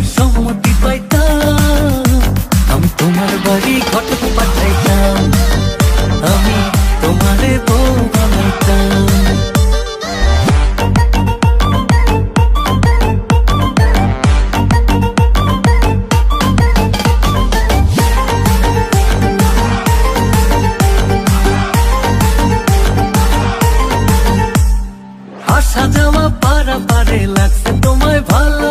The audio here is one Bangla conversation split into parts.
তোমার সম্মতি পাইতাম। আমি তোমার বাড়ি ঘটক পাঠাইতাম। আমি তোমারে বউ বানাইতাম। সাজাওয়া পারা পারে লাগছে তোমায় ভালো।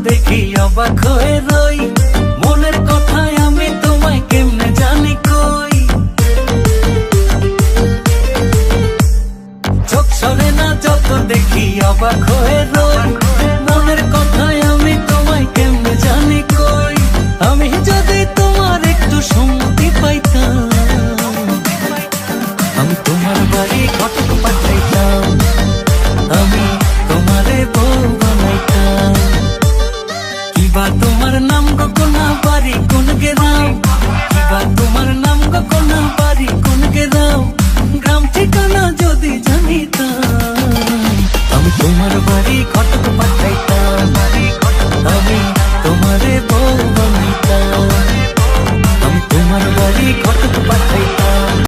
দেখি অবাক হয়ে রই। মনের কথায় আমি তোমায় কেমনে জানি কই? চোখ সরে না, যত দেখি অবাক হয়ে রই। মনের কথায় আমি তোমায় কেমনে জানি কই? আমি যদি তোমার একটু সম্মতি পাইতাম, আমি তোমার বাড়ি কোনা কোনকে কোন গেরাম কিবা তোমার নাম গো কোনা বাড়ি কোন গেরাম গ্রাম ঠিকানা যদি জানিতাম। আমি তোমার বাড়ি